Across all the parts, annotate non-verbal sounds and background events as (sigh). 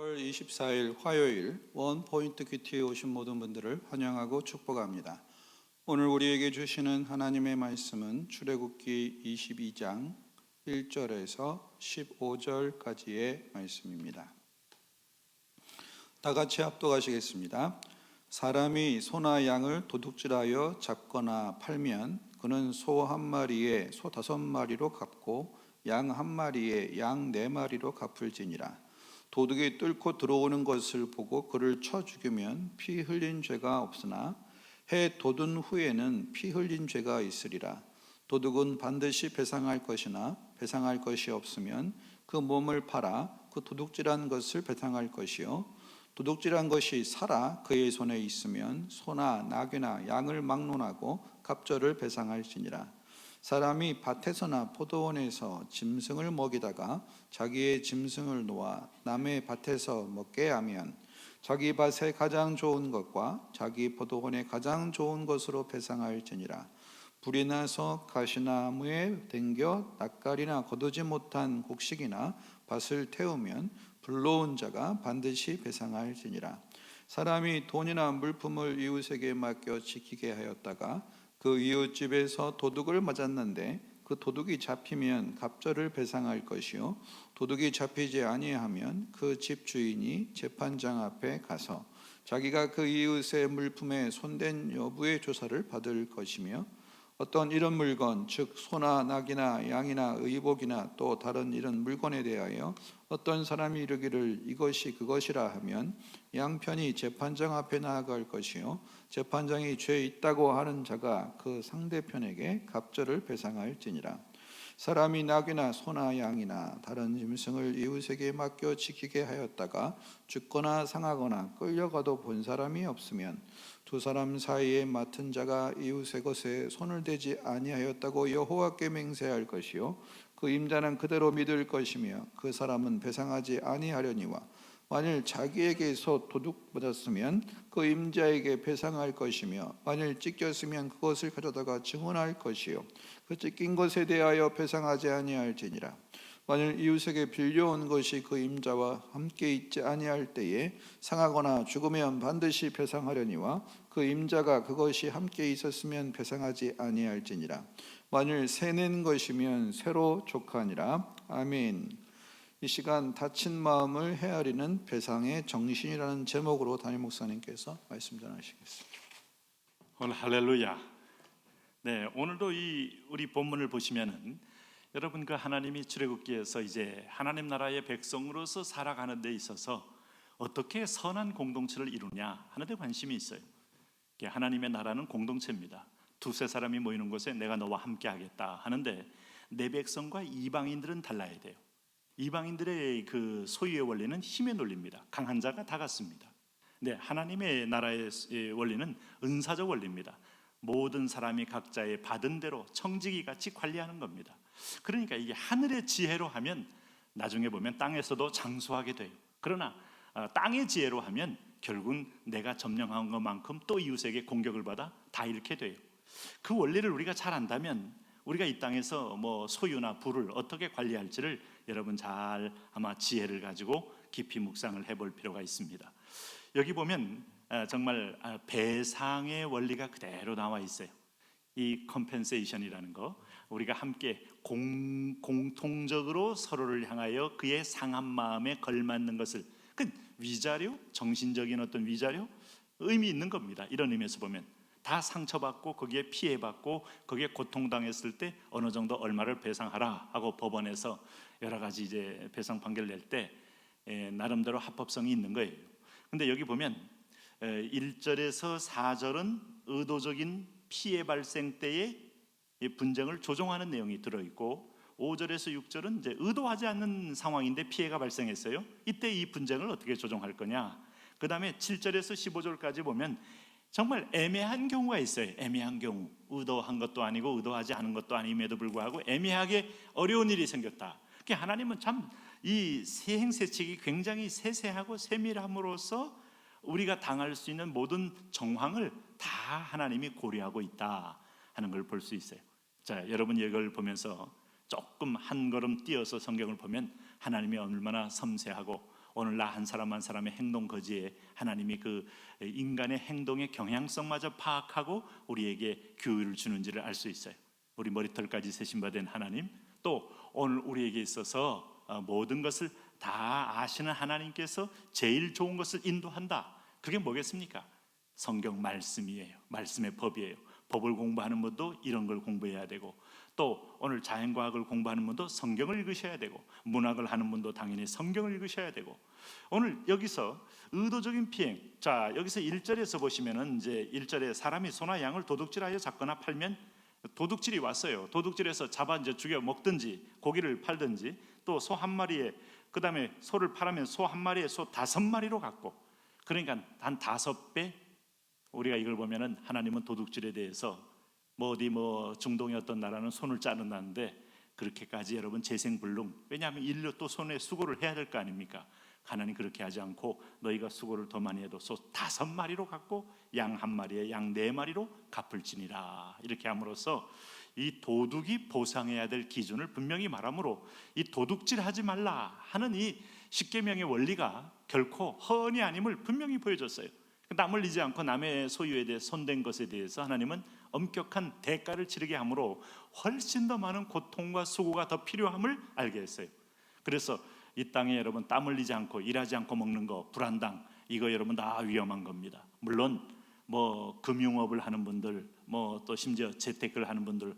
8월 24일 화요일 원 포인트 큐티에 오신 모든 분들을 환영하고 축복합니다. 오늘 우리에게 주시는 하나님의 말씀은 출애굽기 22장 1절에서 15절까지의 말씀입니다. 다 같이 합독하시겠습니다. 사람이 소나 양을 도둑질하여 잡거나 팔면 그는 소 한 마리에 소 다섯 마리로 갚고 양 한 마리에 양 네 마리로 갚을지니라. 도둑이 뚫고 들어오는 것을 보고 그를 쳐 죽이면 피 흘린 죄가 없으나 해 돋은 후에는 피 흘린 죄가 있으리라. 도둑은 반드시 배상할 것이나 배상할 것이 없으면 그 몸을 팔아 그 도둑질한 것을 배상할 것이요 도둑질한 것이 살아 그의 손에 있으면 소나 나귀나 양을 막론하고 갑절을 배상할지니라. 사람이 밭에서나 포도원에서 짐승을 먹이다가 자기의 짐승을 놓아 남의 밭에서 먹게 하면 자기 밭에 가장 좋은 것과 자기 포도원에 가장 좋은 것으로 배상할지니라. 불이 나서 가시나무에 댕겨 낯가리나 거두지 못한 곡식이나 밭을 태우면 불러온 자가 반드시 배상할지니라. 사람이 돈이나 물품을 이웃에게 맡겨 지키게 하였다가 그 이웃 집에서 도둑을 맞았는데 그 도둑이 잡히면 갑절을 배상할 것이요. 도둑이 잡히지 아니하면 그 집 주인이 재판장 앞에 가서 자기가 그 이웃의 물품에 손댄 여부의 조사를 받을 것이며 어떤 이런 물건 즉 소나 낙이나 양이나 의복이나 또 다른 이런 물건에 대하여 어떤 사람이 이르기를 이것이 그것이라 하면 양편이 재판장 앞에 나아갈 것이요. 재판장이 죄 있다고 하는 자가 그 상대편에게 갑절을 배상할지니라. 사람이 낙이나 소나 양이나 다른 짐승을 이웃에게 맡겨 지키게 하였다가 죽거나 상하거나 끌려가도 본 사람이 없으면 두 사람 사이에 맡은 자가 이웃의 것에 손을 대지 아니하였다고 여호와께 맹세할 것이요 그 임자는 그대로 믿을 것이며 그 사람은 배상하지 아니하려니와 만일 자기에게서 도둑 받았으면 그 임자에게 배상할 것이며 만일 찢겼으면 그것을 가져다가 증언할 것이요. 그 찢긴 것에 대하여 배상하지 아니할지니라. 만일 이웃에게 빌려온 것이 그 임자와 함께 있지 아니할 때에 상하거나 죽으면 반드시 배상하려니와 그 임자가 그것이 함께 있었으면 배상하지 아니할지니라 만일 새낸 것이면 새로 족하니라 아멘. 이 시간 다친 마음을 헤아리는 배상의 정신이라는 제목으로 담임 목사님께서 말씀 전하시겠습니다. 오늘 할렐루야. 네, 오늘도 이 우리 본문을 보시면은 여러분 그 하나님이 출애굽기에서 이제 하나님 나라의 백성으로서 살아가는 데 있어서 어떻게 선한 공동체를 이루냐 하는 데 관심이 있어요. 하나님의 나라는 공동체입니다. 두세 사람이 모이는 곳에 내가 너와 함께 하겠다 하는데 내 백성과 이방인들은 달라야 돼요. 이방인들의 그 소유의 원리는 힘의 논리입니다. 강한 자가 다 같습니다. 네, 하나님의 나라의 원리는 은사적 원리입니다. 모든 사람이 각자의 받은 대로 청지기 같이 관리하는 겁니다. 그러니까 이게 하늘의 지혜로 하면 나중에 보면 땅에서도 장수하게 돼요. 그러나 어, 땅의 지혜로 하면 결국은 내가 점령한 것만큼 또 이웃에게 공격을 받아 다 잃게 돼요. 그 원리를 우리가 잘 안다면 우리가 이 땅에서 뭐 소유나 부를 어떻게 관리할지를 여러분 잘 아마 지혜를 가지고 깊이 묵상을 해볼 필요가 있습니다. 여기 보면 어, 정말 아, 배상의 원리가 그대로 나와 있어요. 이 컴펜세이션이라는 거 우리가 함께 공, 공통적으로 서로를 향하여 그의 상한 마음에 걸맞는 것을 그 위자료 정신적인 어떤 위자료 의미 있는 겁니다. 이런 의미에서 보면 다 상처받고 거기에 피해받고 거기에 고통당했을 때 어느 정도 얼마를 배상하라 하고 법원에서 여러 가지 이제 배상 판결 낼때 나름대로 합법성이 있는 거예요. 근데 여기 보면 1절에서 4절은 의도적인 피해 발생 때의 분쟁을 조정하는 내용이 들어 있고 5절에서 6절은 이제 의도하지 않는 상황인데 피해가 발생했어요. 이때 이 분쟁을 어떻게 조정할 거냐? 그다음에 7절에서 15절까지 보면 정말 애매한 경우가 있어요. 애매한 경우. 의도한 것도 아니고 의도하지 않은 것도 아님에도 불구하고 애매하게 어려운 일이 생겼다. 그러니까 하나님은 참 이 세행세칙이 굉장히 세세하고 세밀함으로써 우리가 당할 수 있는 모든 정황을 다 하나님이 고려하고 있다 하는 걸 볼 수 있어요. 자, 여러분 이걸 보면서 조금 한 걸음 뛰어서 성경을 보면 하나님이 얼마나 섬세하고 오늘 나한 사람 한 사람의 행동 거지에 하나님이 그 인간의 행동의 경향성마저 파악하고 우리에게 교훈을 주는지를 알 수 있어요. 우리 머리털까지 세신 바된 하나님 또 오늘 우리에게 있어서 어, 모든 것을 다 아시는 하나님께서 제일 좋은 것을 인도한다. 그게 뭐겠습니까? 성경 말씀이에요. 말씀의 법이에요. 법을 공부하는 분도 이런 걸 공부해야 되고 또 오늘 자연과학을 공부하는 분도 성경을 읽으셔야 되고 문학을 하는 분도 당연히 성경을 읽으셔야 되고 오늘 여기서 의도적인 피행 자 여기서 1절에서 보시면은 이제 1절에 사람이 소나 양을 도둑질하여 잡거나 팔면 도둑질이 왔어요. 도둑질해서 잡아 이제 죽여 먹든지 고기를 팔든지 또 소 한 마리에 그 다음에 소를 팔으면 소 한 마리에 소 다섯 마리로 갖고 그러니까 한 다섯 배 우리가 이걸 보면은 하나님은 도둑질에 대해서 뭐 어디 뭐 중동의 어떤 나라는 손을 자른다는데 그렇게까지 여러분 재생불능 왜냐하면 인류 또 손에 수고를 해야 될 거 아닙니까? 하나님 그렇게 하지 않고 너희가 수고를 더 많이 해도 소 다섯 마리로 갖고 양 한 마리에 양 네 마리로 갚을지니라 이렇게 함으로써 이 도둑이 보상해야 될 기준을 분명히 말하므로 이 도둑질하지 말라 하는 이 십계명의 원리가 결코 허언이 아님을 분명히 보여줬어요. 남 흘리지 않고 남의 소유에 대해 손댄 것에 대해서 하나님은 엄격한 대가를 치르게 하므로 훨씬 더 많은 고통과 수고가 더 필요함을 알게 했어요. 그래서 이 땅에 여러분 땀 흘리지 않고 일하지 않고 먹는 거 불안당 이거 여러분 다 위험한 겁니다. 물론 뭐 금융업을 하는 분들 뭐 또 심지어 재테크를 하는 분들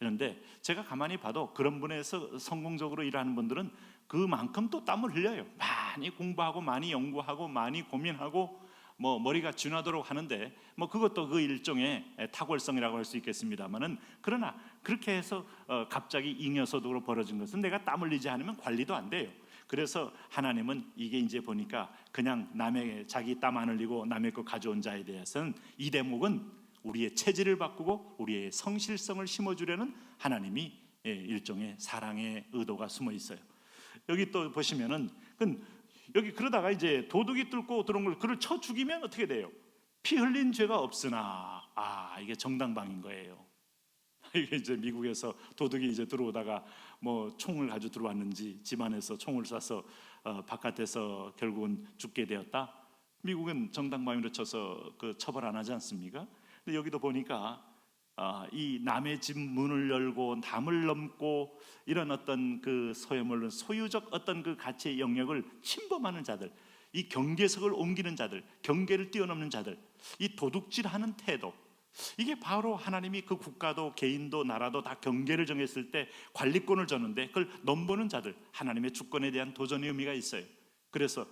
이런데 제가 가만히 봐도 그런 분에서 성공적으로 일하는 분들은 그만큼 또 땀을 흘려요. 많이 공부하고 많이 연구하고 많이 고민하고 뭐 머리가 쥐나도록 하는데 뭐 그것도 그 일종의 탁월성이라고 할 수 있겠습니다만은 그러나 그렇게 해서 어 갑자기 잉여소득으로 벌어진 것은 내가 땀 흘리지 않으면 관리도 안 돼요. 그래서 하나님은 이게 이제 보니까 그냥 남의 자기 땀 안 흘리고 남의 거 가져온 자에 대해서는 이 대목은 우리의 체질을 바꾸고 우리의 성실성을 심어주려는 하나님이 예, 일종의 사랑의 의도가 숨어 있어요. 여기 또 보시면은 그 여기 그러다가 이제 도둑이 뚫고 들어온 걸 그를 쳐 죽이면 어떻게 돼요? 피 흘린 죄가 없으나 아 이게 정당방인 거예요. (laughs) 이게 이제 미국에서 도둑이 이제 들어오다가 뭐 총을 가지고 들어왔는지 집안에서 총을 쏴서 어, 바깥에서 결국은 죽게 되었다. 미국은 정당방위로 쳐서 그 처벌 안 하지 않습니까? 근데 여기도 보니까 아, 이 남의 집 문을 열고 남을 넘고 이런 어떤 그 소유물은 소유적 어떤 그 가치의 영역을 침범하는 자들, 이 경계석을 옮기는 자들, 경계를 뛰어넘는 자들, 이 도둑질하는 태도, 이게 바로 하나님이 그 국가도 개인도 나라도 다 경계를 정했을 때 관리권을 줬는데 그걸 넘보는 자들, 하나님의 주권에 대한 도전의 의미가 있어요. 그래서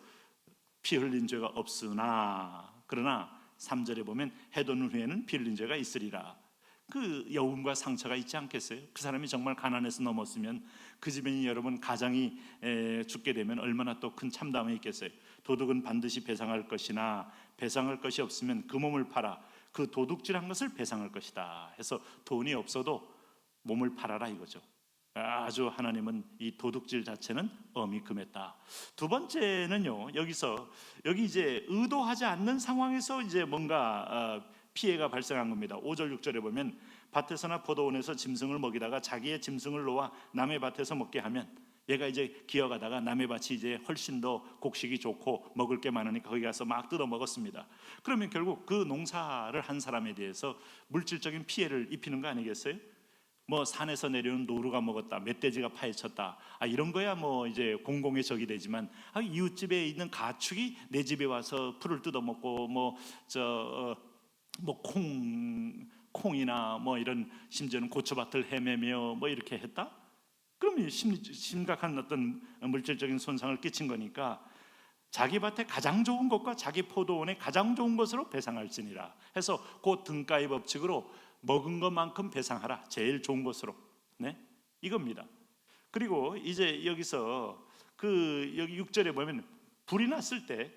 피 흘린 죄가 없으나 그러나 3절에 보면 해도는 후에는 피 흘린 죄가 있으리라. 그 여운과 상처가 있지 않겠어요? 그 사람이 정말 가난해서 넘었으면 그 집에 여러분 가장이 에, 죽게 되면 얼마나 또 큰 참담이 있겠어요? 도둑은 반드시 배상할 것이나 배상할 것이 없으면 그 몸을 팔아 그 도둑질한 것을 배상할 것이다. 해서 돈이 없어도 몸을 팔아라 이거죠. 아주 하나님은 이 도둑질 자체는 엄히 금했다. 두 번째는요. 여기서 여기 이제 의도하지 않는 상황에서 이제 뭔가 어, 피해가 발생한 겁니다. 5절 6절에 보면 밭에서나 포도원에서 짐승을 먹이다가 자기의 짐승을 놓아 남의 밭에서 먹게 하면 얘가 이제 기어가다가 남의 밭이 이제 훨씬 더 곡식이 좋고 먹을 게 많으니까 거기 가서 막 뜯어 먹었습니다. 그러면 결국 그 농사를 한 사람에 대해서 물질적인 피해를 입히는 거 아니겠어요? 뭐 산에서 내려온 노루가 먹었다, 멧돼지가 파헤쳤다, 아 이런 거야 뭐 이제 공공의 적이 되지만 아, 이웃집에 있는 가축이 내 집에 와서 풀을 뜯어 먹고 뭐 저 뭐 콩 콩이나 뭐 이런 심지어는 고추밭을 헤매며 뭐 이렇게 했다? 그러면 심, 심각한 어떤 물질적인 손상을 끼친 거니까 자기 밭에 가장 좋은 것과 자기 포도원에 가장 좋은 것으로 배상할지니라 해서 그 등가의 법칙으로 먹은 것만큼 배상하라 제일 좋은 것으로 네 이겁니다. 그리고 이제 여기서 그 여기 6절에 보면 불이 났을 때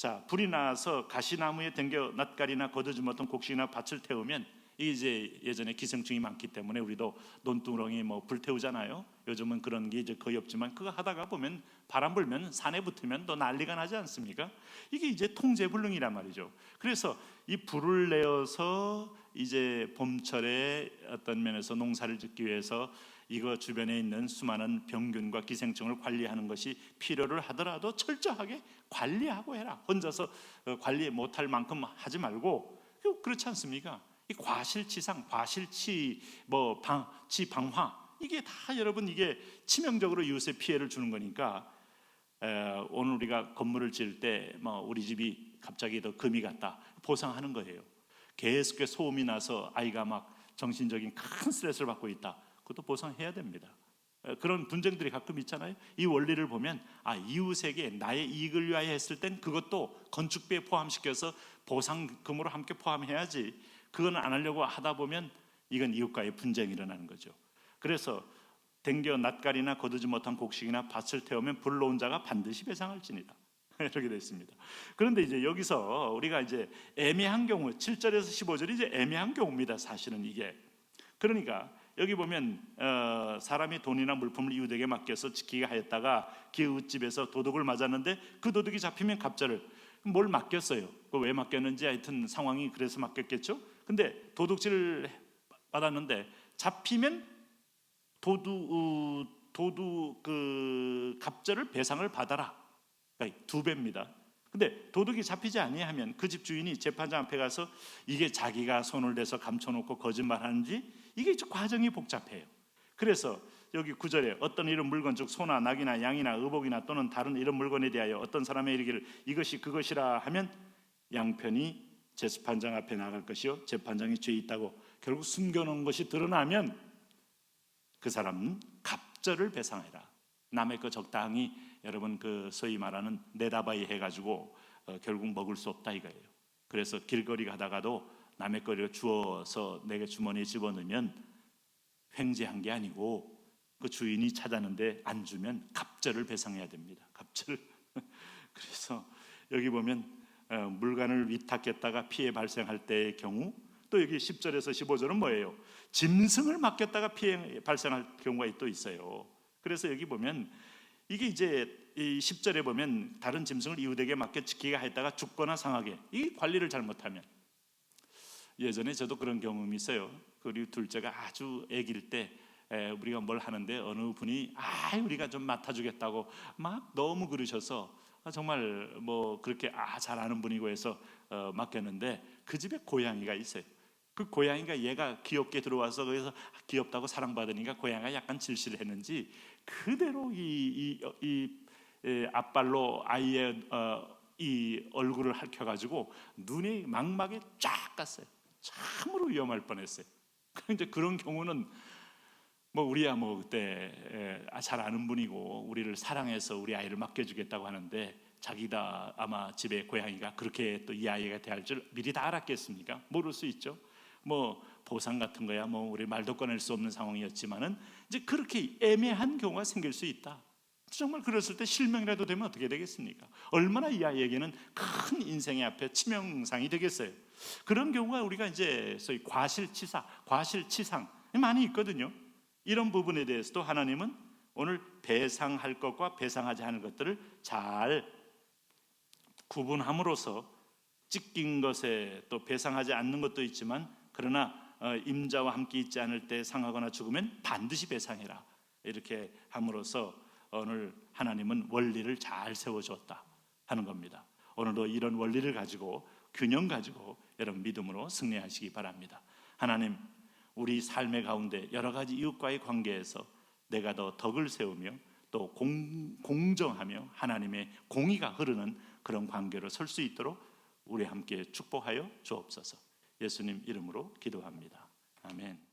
자, 불이 나서 가시나무에 댕겨 낯가리나 거두지 못한 곡식이나 밭을 태우면 이제 예전에 기생충이 많기 때문에 우리도 논두렁이 뭐 불태우잖아요. 요즘은 그런 게 이제 거의 없지만 그거 하다가 보면 바람 불면 산에 붙으면 또 난리가 나지 않습니까? 이게 이제 통제불능이란 말이죠. 그래서 이 불을 내어서 이제 봄철에 어떤 면에서 농사를 짓기 위해서 이거 주변에 있는 수많은 병균과 기생충을 관리하는 것이 필요를 하더라도 철저하게 관리하고 해라. 혼자서 어, 관리 못할 만큼 하지 말고 그렇지 않습니까? 이 과실치상, 과실치 뭐 방치 방화 이게 다 여러분 이게 치명적으로 이웃에 피해를 주는 거니까 에, 오늘 우리가 건물을 지을 때 뭐 우리 집이 갑자기 더 금이 갔다 보상하는 거예요. 계속해 소음이 나서 아이가 막 정신적인 큰 스트레스를 받고 있다. 그것도 보상해야 됩니다. 에, 그런 분쟁들이 가끔 있잖아요. 이 원리를 보면 아 이웃에게 나의 이익을 위하여 했을 땐 그것도 건축비에 포함시켜서 보상금으로 함께 포함해야지. 그건 안 하려고 하다 보면 이건 이웃과의 분쟁이 일어나는 거죠. 그래서 댕겨 낯가리나 거두지 못한 곡식이나 밭을 태우면 불러온 자가 반드시 배상할지니라. (laughs) 이렇게 되어 있습니다. 그런데 이제 여기서 우리가 이제 애매한 경우 7절에서 15절이 이제 애매한 경우입니다. 사실은 이게. 그러니까 여기 보면 어, 사람이 돈이나 물품을 이웃에게 맡겨서 지키게 하였다가 기웃집에서 도둑을 맞았는데 그 도둑이 잡히면 갑자를 뭘 맡겼어요. 그왜 맡겼는지 하여튼 상황이 그래서 맡겼겠죠. 근데 도둑질을 받았는데 잡히면 도둑 어, 도둑 그 갑절을 배상을 받아라. 그러니까 두 배입니다. 근데 도둑이 잡히지 아니하면 그 집 주인이 재판장 앞에 가서 이게 자기가 손을 대서 감춰놓고 거짓말하는지 이게 좀 과정이 복잡해요. 그래서 여기 구절에 어떤 이런 물건 즉 소나 낙이나 양이나 의복이나 또는 다른 이런 물건에 대하여 어떤 사람의 이르기를 이것이 그것이라 하면 양편이 재판장 앞에 나갈 것이요 재판장이 죄 있다고 결국 숨겨놓은 것이 드러나면 그 사람은 갑절을 배상해라. 남의 거 적당히 여러분 그 소위 말하는 내다바이 해가지고 어, 결국 먹을 수 없다 이거예요. 그래서 길거리 가다가도 남의 거를 주워서 내게 주머니에 집어넣으면 횡재한 게 아니고 그 주인이 찾았는데 안 주면 갑절을 배상해야 됩니다. 갑절. (laughs) 그래서 여기 보면 어, 물건을 위탁했다가 피해 발생할 때의 경우 또 여기 10절에서 15절은 뭐예요? 짐승을 맡겼다가 피해 발생할 경우가 또 있어요. 그래서 여기 보면 이게 이제 이 10절에 보면 다른 짐승을 이웃에게 맡겨 지키게 했다가 죽거나 상하게 이 관리를 잘못하면 예전에 저도 그런 경험이 있어요. 그리고 둘째가 아주 아기일 때 에, 우리가 뭘 하는데 어느 분이 아 우리가 좀 맡아주겠다고 막 너무 그러셔서 아, 정말 뭐 그렇게 아잘 아는 분이고 해서 어, 맡겼는데 그 집에 고양이가 있어요. 그 고양이가 얘가 귀엽게 들어와서 그래서 귀엽다고 사랑받으니까 고양이가 약간 질시를 했는지 그대로 이, 이, 이, 이 앞발로 아이의 어, 이 얼굴을 핥혀가지고 눈이 망막에 쫙 갔어요. 참으로 위험할 뻔했어요. (laughs) 그런데 그런 경우는 뭐 우리야 뭐 그때 아, 잘 아는 분이고 우리를 사랑해서 우리 아이를 맡겨주겠다고 하는데 자기다 아마 집에 고양이가 그렇게 또 이 아이가 대할 줄 미리 다 알았겠습니까? 모를 수 있죠. 뭐 보상 같은 거야 뭐 우리 말도 꺼낼 수 없는 상황이었지만은 이제 그렇게 애매한 경우가 생길 수 있다. 정말 그랬을 때 실명이라도 되면 어떻게 되겠습니까? 얼마나 이 아이에게는 큰 인생의 앞에 치명상이 되겠어요. 그런 경우가 우리가 이제 소위 과실치사, 과실치상 많이 있거든요. 이런 부분에 대해서도 하나님은 오늘 배상할 것과 배상하지 않을 것들을 잘 구분함으로써 찢긴 것에 또 배상하지 않는 것도 있지만 그러나 어, 임자와 함께 있지 않을 때 상하거나 죽으면 반드시 배상해라 이렇게 함으로써 오늘 하나님은 원리를 잘 세워주었다 하는 겁니다. 오늘도 이런 원리를 가지고 균형 가지고 여러분 믿음으로 승리하시기 바랍니다. 하나님 우리 삶의 가운데 여러 가지 이웃과의 관계에서 내가 더 덕을 세우며 또 공, 공정하며 하나님의 공의가 흐르는 그런 관계로 설 수 있도록 우리 함께 축복하여 주옵소서. 예수님 이름으로 기도합니다. 아멘.